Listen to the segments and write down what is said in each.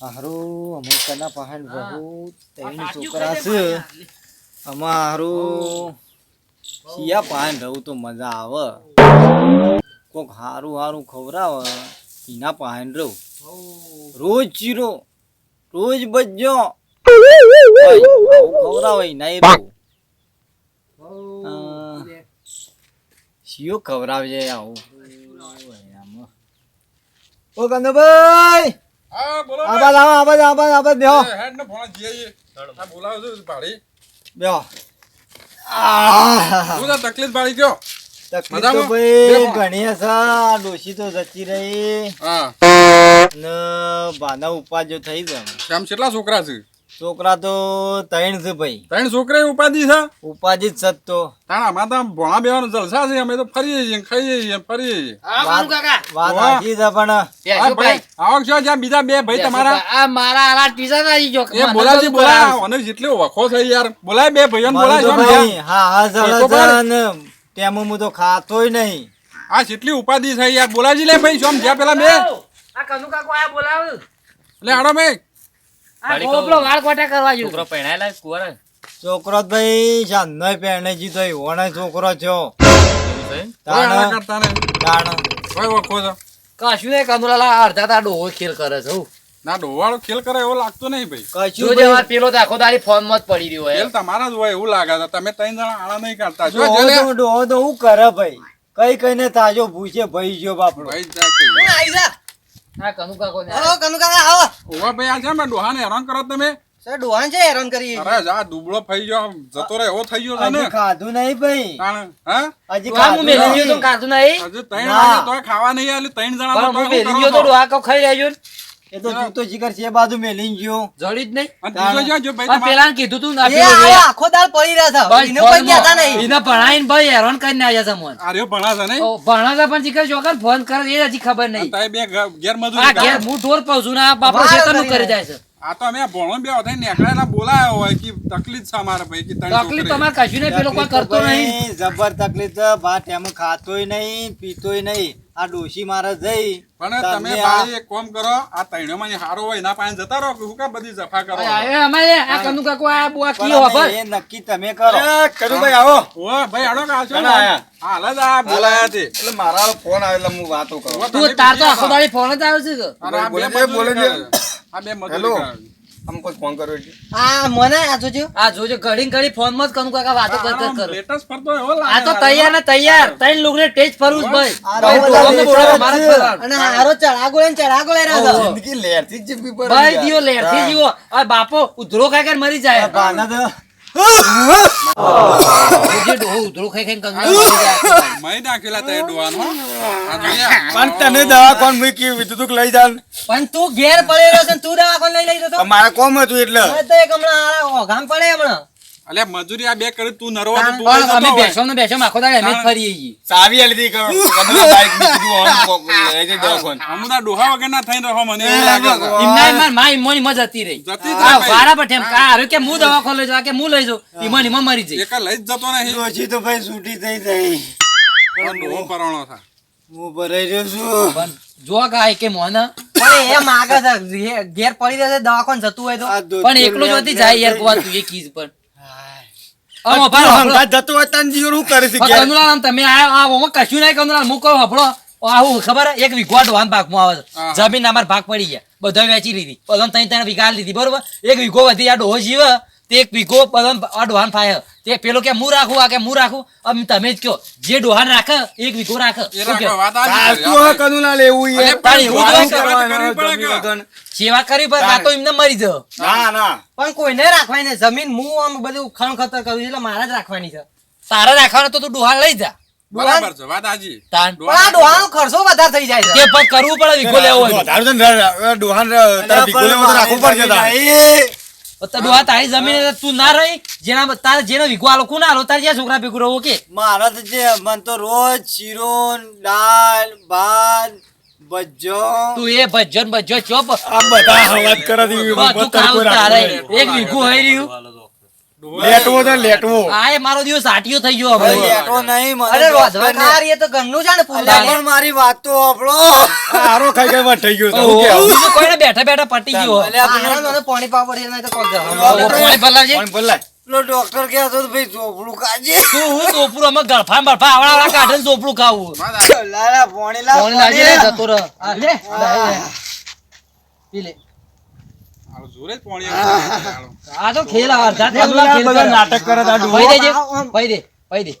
હારું અમે કના પહાડ બહુ ત્રણ છોકરા છે શિયા પાન રહું તો મજા આવે. કોક હારું હારું ખવડાવે એના પાન રહું. રોજ ચીરો રોજ બજો ખવરાવે નહીં રહું. શિયો ખવડાવજે આવું. ઓ કંદભાઈ હા બોલો આબાદ આવો આબાદ આબાદ આબાદ બેહો. હેડ ને ફોન જઈએ આ બોલાવો છું ભાડી બેહો. આહ. શું તકલીફ ભાડી ગયો? તકલીફ તો ભાઈ ઘણી હશે. ડોશી તો જતી રહી. હા. ને બાના ઉપાજો થઈ જાય કેમ કેટલા છોકરા છે? છોકરા તો ત્રણ છે ભાઈ. ત્રણ છોકરા ઉપાધિ છે? ઉપાધિ જ સત તો. તાણા માતા ભણા બેવાનો જલસા છે અમે તો ફરીએ છીએ ખાઈએ છીએ ફરીએ છીએ. હા વાત- કાનુ કાકા. વાત વાહ. સાચી છે પણ હા બેસો ભાઈ આવો છો જ્યાં બીજા બે ભાઈ તમારા? આ મારા આલા ટીચર આવી જો એ બોલાજી બોલા અને જેટલો વખો થઈ યાર બોલાય બે ભાઈઓને બોલાય ભાઈ હા છે તેમાં હું તો ખાતોય નહીં. આ જેટલી ઉપાધિ થઈ યાર બોલાજી લે ભાઈ શું જ્યાં પેલા બે. આ કનુ કાકો આયા બોલાવ. એટલે હાડો ભાઈ આ ગોપલો વાળ કોટા કરવા જો છોકરો ભાઈ પહેણે ઓણે છોકરો છો કોઈ ને કોઈ કશું નહીં કનુલાલા અડધા તા ડોહો ખેલ કરે છે ના ડોવાળો ખેલ કરે એવો લાગતો નહીં ભાઈ. કશું ભાઈ પેલો તો આખો દાડી ફોનમાં જ પડી રહ્યો હોય. તમારા જ હોય એવું લાગે છે. તમે ત્રણ જણા આળા નહીં કરતા જો ડોહો તો- હું કરે ભાઈ? કઈ કઈને તાજો ભૂસે ભાઈ ગયો બાપડો. ભાઈ જાય કઈ. આ કનુ ને આવો કનુ આવો ઓવા ભાઈ આ છે ને ડોહાને હેરાન કરો તમે? સર ડોહાન છે હેરાન કરી? અરે જા દુબળો થઈ ગયો. જતો એવો થઈ ગયો છે ને? ખાધું નહીં ભાઈ. તાણ, હા? હજી ડોહા હું ખાધું ગયો તો નહીં. નહીં. હજુ ત્રણ વાગે તોય ખાવા નહીં આલી ત્રણ જણા તો મેલી ગયો તો ડોહા કો ખાઈ રહેજો ને. એ તો તું તો શિખર છે બાજુ મેલી ગયો. જડી જ નહીં. અને જો, જો ભાઈ પણ તમારે- કીધું તું ના પેલો. આખો દાળ પડી રહ્યા ભાઈ, છે એને કોઈ કહેતા નહીં. ઇને ભણાઈને ભાઈ હેરાન કરીને આવ્યા છે મોન. અરે ભણા છે નહીં? ભણા છે પણ જીગર જોકર ફોન કરે એ હજી ખબર નહીં. તાય બે ગેર ગેરમજૂરી આ ગેર ઘેર હું ઢોર પાઉં છું ને આ બાપડો વારો કરી જાય છે. આ તો અમે ભણો બે વધારે નીકળેલા બોલાયો હોય કે તકલીફ છે અમારા ભાઈ કે તકલીફ. તમારે કશું નહીં પેલો કોઈ કરતો નહીં. જબર તકલીફ છે ભાત એમાં ખાતોય નહીં પીતોય નહીં. આ ડોશી મારે જઈ. પણ તમે ભાઈ એક કામ કરો આ ત્રણેયમાં હારો હોય એના પાસે જતા રહો કે હું કા બધી જફા કરો? એ અમારે આ કનુ કાકો આ બુઆ કી હો વાપર એ નક્કી તમે કરો. કનુભાઈ આવો. ઓ ભાઈ આડો કા આવશો ને? આયા? હાલ જ આ બોલાયા છે. એટલે મારા ફોન આવે એટલે હું વાતો કરું. તું તાર તો આખો દાડી ફોન જ આવે છે કે અરે આ બે બોલે છે. આ બે મજૂરી હેલો. કરે. આમ કોઈ ફોન કર્યો એટલે આ મને આ જોજો. આ જોજો ઘડી ઘડી ફોનમાં જ કનુ કાકા વાતો કર કર કરો. latest ફરતો એવો લાગે આ તો તૈયાર ને તૈયાર. ત્રણ લોકોને ટેજ ફરવું જ ભાઈ. અને હારો ચડાગો ગોળે ચડાગો જિંદગી જીવવી પડે ભાઈ. દિયો જીવો આ બાપો ઉધરો ખાઈ મરી જાય. જે ડોહો ઉધરો ખાઈ ખાઈને કંગાળ મરી નાખેલા તે. પણ તને દવા કોણ મૂકી લઈ જાન પણ તું ઘેર પડેલો છે તું તું દવાખાને લઈ લઈ જતો મારે કોમ હતું એટલે તો એક હમણાં ઓઘામ પડે હમણાં અલ્યા મજૂરી આ બે કરી તું નરવો તો અમે બેસો ને બેસો આખો દાડે અમે ફરી ફરીએ સાવી આલી હતી કરો કમલા બાઈકની કીધું ઓન કોક લઈ જઈ દવાખાને. આમ બધા ડોહા વગર ના થઈને રહો મને એવું લાગે ઇમના એમાં માં ઈમોની મજા જતી રહી. જતી આ વારા પર ઠેમ કા હારું કે હું દવા ખોલે જો કે હું લઈ જો ઈમોની માં મરી જાય એકા લઈ જ જતો નહીં. ડોશી તો ભાઈ છૂટી થઈ થઈ પણ ડોહો પરણો થાય. હું ભરાઈ રહ્યો છું. જો કાય કે મોના પણ એ માગે છે ઘેર પડી રહ્યો દવાખાન જતું હોય તો. પણ એકલું જોતી જાય યાર કોવા તું એ કીજ પણ આમ તું અભાર હંભળો. હંગાત જતો હોય તાન જીવન શું કરે છે કંદુલાલ તમે આ આ કશું નહીં કંદુલાલ હું કહું આવું ખબર? એક વીઘો ડોહાન ભાગમાં આવે છે. જમીન અમારે ભાગ પડી ગયા. બધા વેચી લીધી. બધા ત્રણ ત્રણ વીઘા લીધી બરોબર? એક વીઘો વધી આ ડોહો જીવે તે એક વીઘો બધા આ ડોહાન ફાય તે પેલો કે હું રાખું આ કે હું રાખું? અમ તમે જ કયો જે ડોહાન રાખે એક વીઘો રાખે. પણ? જમીન વગર. સેવા કરી પર રાતો એમને મરી જાવ ના ના. પણ કોઈને રાખવાની ને જમીન હું આમ બધું ખણ ખતર કરું છું એટલે મારે જ રાખવાની છે. તારા રાખવાનું તો તું ડોહાન લઈ જા. બરાબર છે વાત પણ ડોહાનો ખર્ચો વધારે થઈ જાય છે. કે પણ કરવું પડે વીઘો લેવો ને ડોહાન લેવો તો રાખવું પડશે ડોહા તારી જમીન તું ના રહી? જેના તારે જેનો વીઘો આલો કોણ આલો? તારે જ્યાં છોકરા ભેગું રહો કે? મારા તો જે મન તો રોજ શીરો દાળ ભાત ભજો તું એ ભજન ભજો ચોપ. આ બધા કરે. એક વીઘું હોય રહ્યું. લેટવો તો લેટવો. આ એ મારો દિવસ આટિયો થઈ ગયો હવે. લેટવો નહીં મને અરે રોધવા એ તો ઘરનું છે ને અલ્યા, પણ મારી વાત તો આપણો આરો ખાઈ ગયો વાત થઈ ગયો તો હું કોઈને બેઠા બેઠા પટી ગયો. મને પાણી પાવ પડે નહીં તો કોક જવાનું. હવે પાણી ભરલાવજે. પણ ભલાય. પેલો ડોક્ટર કે હતો, ભાઈ ચોપડું ખાજે. તું હું ચોપડું અમે ગળફા બળફા આવડા આવડા કાઢે ને ચોપડું ખાવું. લાલા, પાણી પાણી જતો રહે. લે, લે, લે. પી લે. જોરે પોણી આ તો ખેલ અડધા ખેલ બધા. નાટક કરે તા ડૂબો. દે દેજે દે પહી દે.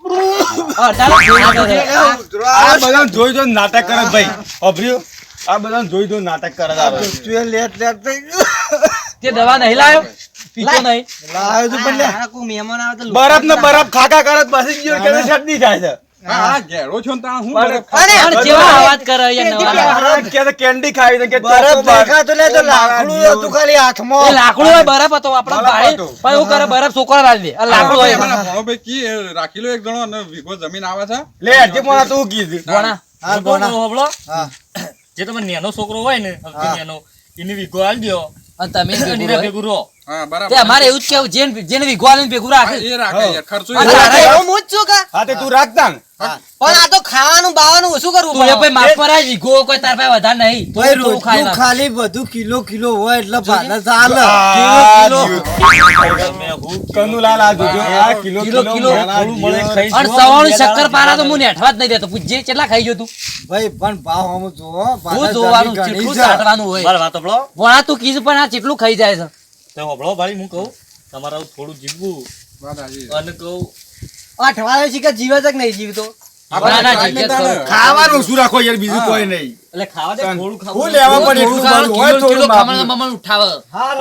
તો આ બધા જોઈ જો નાટક કરે ભાઈ. અભર્યું આ બધા જોઈ જો નાટક કરે લેટ લેટ બધા. તે દવા નહીં લાયો? પીતો નહીં? લાયો તો પણ લે. બરફ ને બરફ ખાકા કરત બસી ગયો કે શરદી જાય છે. હા, હા, ઘેરો છો ને તાણ હું પણ- બરફ અરે, પણ જેવા અવાજ કરે અહીંયા નવા. નવા. કે તો કેન્ડી ખાવી કે બરફ દેખાતો લે તો લાકડું હતું ખાલી હાથમાં. લાકડું હોય બરફ હતો આપણા ભાઈ. પણ એવું કરે બરફ છોકરા લાવી દે લાકડું હોય. પેલા કી રાખી લો એક જણો અને વીઘો જમીન આવે છે. લે હજી મને તું કીધું ભણા. હા, છોકરો હા. જે તમે નેનો છોકરો હોય ને નેનો એની વીઘો આલ દો. અને તમે ભેગું રહો. ભેગું રહો હા બરાબર. તે એવું જ કેવું જેને જેને વિગો આલીને ભેગું રાખે. એ રાખે યાર ખર્ચો આ એ તારે રાખે. એવું હું જ છું કે? હા તે તું રાખતા પણ આ તો ખાવાનું બાવાનું ઓછું કરવું? પડે. ભાઈ માફ પર આય વિગો કોઈ તાર પાસે વધારે નહીં. તું ભાઈ થોડું ખાઈ રોજનું નાખ. ખાલી બધું કિલો કિલો હોય એટલે ભાડા ચાલે આ કિલો જીવ. મેં હું કનુલાલ આ જોજો આ કિલો કિલો, કિલો. મળે ખાઈ અને સવાણું શક્કર પારા તો હું નેઠવા જ નહીં દેતો. પૂછજે કેટલા ખાઈ ગયો તું? ભાઈ પણ ભાવ આમ જોવો હું જોવાનું કેટલું. હોય. તું કીધું પણ આ કેટલું ખાઈ જાય છે? તો હોભળો ભાઈ હું કહું તમારે થોડું જીવવું. અને કહું અઠવાડિયે શીખે જીવે છે કે નહીં જીવતો. ખાવાનું શું રાખો યાર બીજું કોઈ નહીં એટલે ખાવા દે થોડું ખાવું હું લેવા પણ એટલું બધું હોય કિલો કિલો થોડું ખમણ માપનું. ઉઠાવે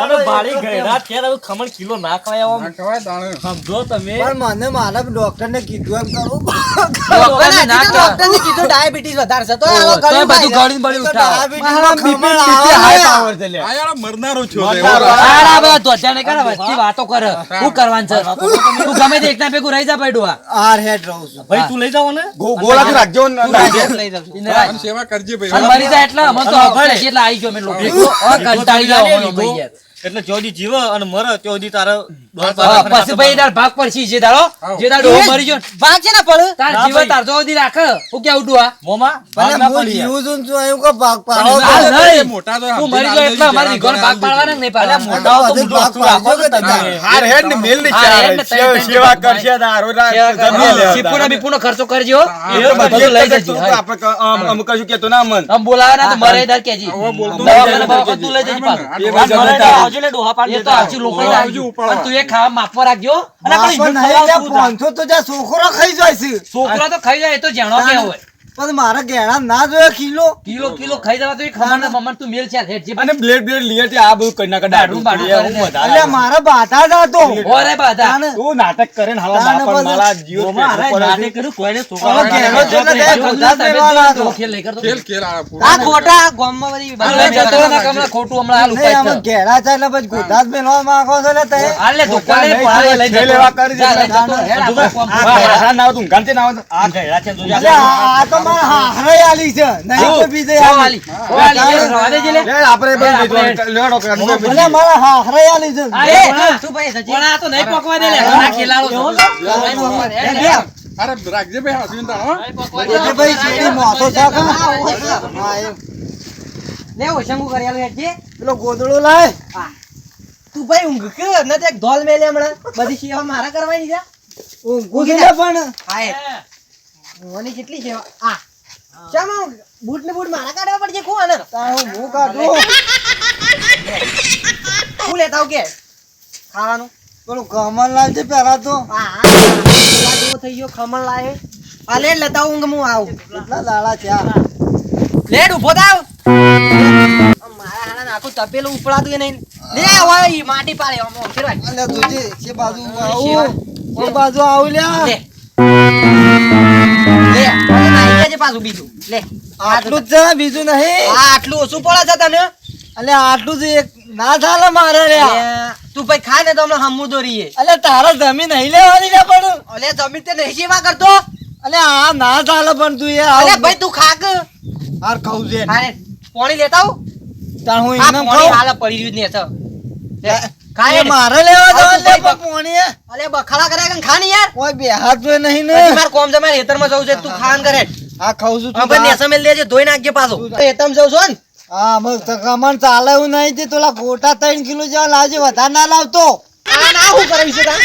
અને બાળી ગયડા ત્યારે ખમણ કિલો ના ખવાય આવો ના ખવાય તાણે. સમજો તમે પણ મને મારા ડોક્ટર ને કીધું એમ કરું ડોક્ટરને ના કર. ડોક્ટરને કીધું ડાયાબિટીસ વધારે છે તો હાલો તોય બધું ભાઈ. બળી ઉઠાવે મારા ખમણ બીપી હાઈ પાવર છે લે. આ મરનારો છો તે. મરનારો. આડા બધા કરે, વસ્તી વાતો કરે. શું કરવાનું છે? તું ગમે તે એકના ભેગું રહી જા ભાઈ આર હેડ રહું છું ભાઈ તું લઈ જાવ ને રાખજો ને લઈ. અને સેવા કરજે ભાઈ મરી જાય એટલે અમે તો જેટલા આવી ગયો મેં લોકો. કંટાળી યાર. એટલે ચોદી જીવ અને મરે ચોદી તારે પછી ભાઈ તાર ભાગ પડશે જે તારો જે તારો ડોહો મરી ગયો. ભાગ છે ને પડ તાર જીવ તાર જો રાખ. હું કેવું ડોહા મોમા ભલે હું પડી. જીવું છું ને એવું કે ભાગ પાડો ના, નહીં. મોટા તો તું મરી ગયો એટલે અમારે દેજે, ભાગ પાડવાના નહીં પાડવાના? મોટા તો ભાગ રાખો કે તમે. હાર હેડ ને મેલની ત્રણ- સેવા-. કરશે તારો. જમી લે. બીપુનો ખર્ચો કરજો. એ બધું લઈ જજો. તો આપણે ક- આમ- આમ કશું કેતો ના મન. આમ બોલાવે ના તો મરે. હવે બોલતો દવાખાને નહીં. બવાખાને તું. લઈ જજે પાછું. ડોહા પાડ તો આવજો. આવજો ડોહા પાડી એ તો. આવશું લોકો આવજો આવજો. અને તું એ ખાવા માપવા રાખજો અને આપણે તો જ્યાં છોકરો ખાઈ જાય છે છોકરો તો ખાઈ જાય એ તો જાણો કે હોય પણ મારા ઘેણા ના જોયા કિલો? કિલો કિલો ખાઈ જવા તો એ ખબર ને મમ્મા તું મેલ છે હેડ જે અને બ્લેડ બ્લેડ લીએ છે આ બધું કરી નાખે કરીને. વધારે એટલે મારા બાધા જ હતો. ઓરે બાધા. તું નાટક કરે ને હાલા બાપા મારા જીવ મોમાં હારે નાટક કરું કોઈને છોકરા એટલે જો બધા બધા ગોધા મેળવાના હતો. ખેલ લઈ કરતો. ખેલ ખેલ આ આ ખોટા ગામમાં બધી બાલે જતો ના કે હમણાં ખોટું હમણાં હાલ ઉપાય છે. ઘેરા છે એટલે પછી ગોધા જ મેળવા માંગો છો એટલે તે આલે લે ધોકા લે લઈ જતો. લેવા કરી જા, દે. હેડ આ. ના ના આ છે આ તો મારા હાહરે આલી છે. નહીં તો બીજે આલી રવા દેજે લે. લે, આપણે બંધ તો લેડો કે અનુભવ મારા હાહરે આલી છે. અરે શું ભાઈ સજી ભણા, આ તો નહીં પકવા દે લે. આ ખેલાડો છે. અરે રાખજે ભાઈ હસીન તાણ, હા. એટલે ભાઈ શેરડી મોટો છે કાં? હા, એમ. લેવો શંગુ કરી આલું હેઠ જે. પેલો ગોદળો લાય. તું ભાઈ ઊંઘ કે ન તે એક ધોલ મેલે હમણાં. બધી સેવા મારા કરવાની છે. ઊંઘ છે પણ. હા. એ કેટલી છે? આ. ચામ બૂટ ને બૂટ મારા કાઢવા પડશે કો આને. તારું હું કાઢું. હું લેતા કે? ખાવાનું? પેલું કમલ લાવજે પેલા તો. આ આ, થઈ ગયો ખમણ લાવે આ લે લેતા ઊંઘ હું આવું. કેટલા દાડા થયા લેડ ઊભો થાવ મારા હાના આખું તપેલું ઉપડાતું નહીં. લે હોય માટી પાડે આમ ફેરવાય. અલ્યા તુજે છે બાજુ આવું ઓ બાજુ આવું લે. લે હવે નાઈ લેજે પાછું બીજું. લે આટલું જ છે બીજું નહીં. આટલું ઓછું પડે છે તને? અલ્યા આટલું જ એક ના ચાલે મારે લ્યા તું ભાઈ ખા ને તો હમણાં હમું દોરીએ અલ્યા તારા જમીન નહીં લેવાની પણ. અલે જમીન તે નહીં સેવા કરતો? અને આ ના ચાલે પણ તું એ અલે ભાઈ તું ખાક. હાર ખાવું છે. અરે પાણી લેતા તાર હું ખાઉં? હાલ પડી રહ્યું ને છે મારે લેવા તું. અલે બખાડા કર્યા કે યાર? બે હાથ જોઈ નહીં ને. હજી મારે કોમ જમારે હેતરમાં જવું છે તું ખાન કરે. આ ખાઉં છું તું ખા. દેજે ધોઈ નાખજે પાછો. હેતમ જવું છો ને. હા મગ તો કમણ ચાલે એવું નહીં તે પેલા ગોટા ત્રણ કિલો જેવા લાવજે વધારે ના લાવતો. આ ના હું તા.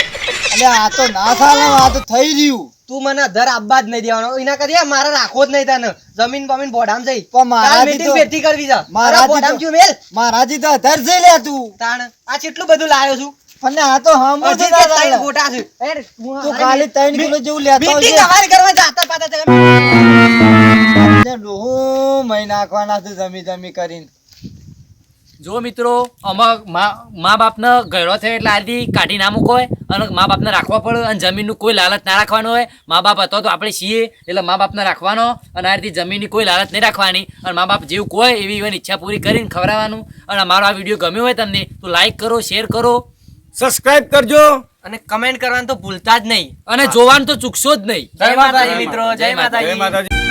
આ તો ના ચાલે આ તો થઈ રહ્યું. તું મને ધર આબા જ નહીં દેવાનો. એના કરી મારે રાખો જ નહીં તને. જમીન બમીન બોડામ જઈ. તાર meeting કરવી છે. મારા બોડામ જ્યું મેલ. મારાથી તો ધર જઈ લે તું. તાણ આ કેટલું બધું લાયો છું? અને આ તો હમ ત્રણ ગોટા છે. તું ખાલી ત્રણ કિલો જેવું લેતો meeting મીટિંગ અમારી કરવા જાતા પાતા તમે ને મહિના ખાના નાખવાના છે જમી જમી કરીને. જો મિત્રો અમાર મા બાપને ગયડો થયો એટલે આથી કાઢી ના મૂકો હોય અને મા બાપને રાખવા પડે અને જમીનનું કોઈ લાલચ ના રાખવાનો હોય. મા બાપ હતો તો આપણે છીએ એટલે મા બાપને રાખવાનો અને આ જમીનની કોઈ લાલચ નહીં રાખવાની. અને મા બાપ જેવું કોઈ એવી એવી ઈચ્છા પૂરી કરીને ખવડાવવાનું. અને અમારો આ વીડિયો ગમ્યો હોય તમને તો લાઈક કરો શેર કરો. સબસ્ક્રાઇબ કરજો. અને કમેન્ટ કરવાનું તો ભૂલતા જ નહીં. અને જોવાનું તો ચૂકશો જ નહીં. જય માતાજી મિત્રો જય માતાજી. જય માતાજી.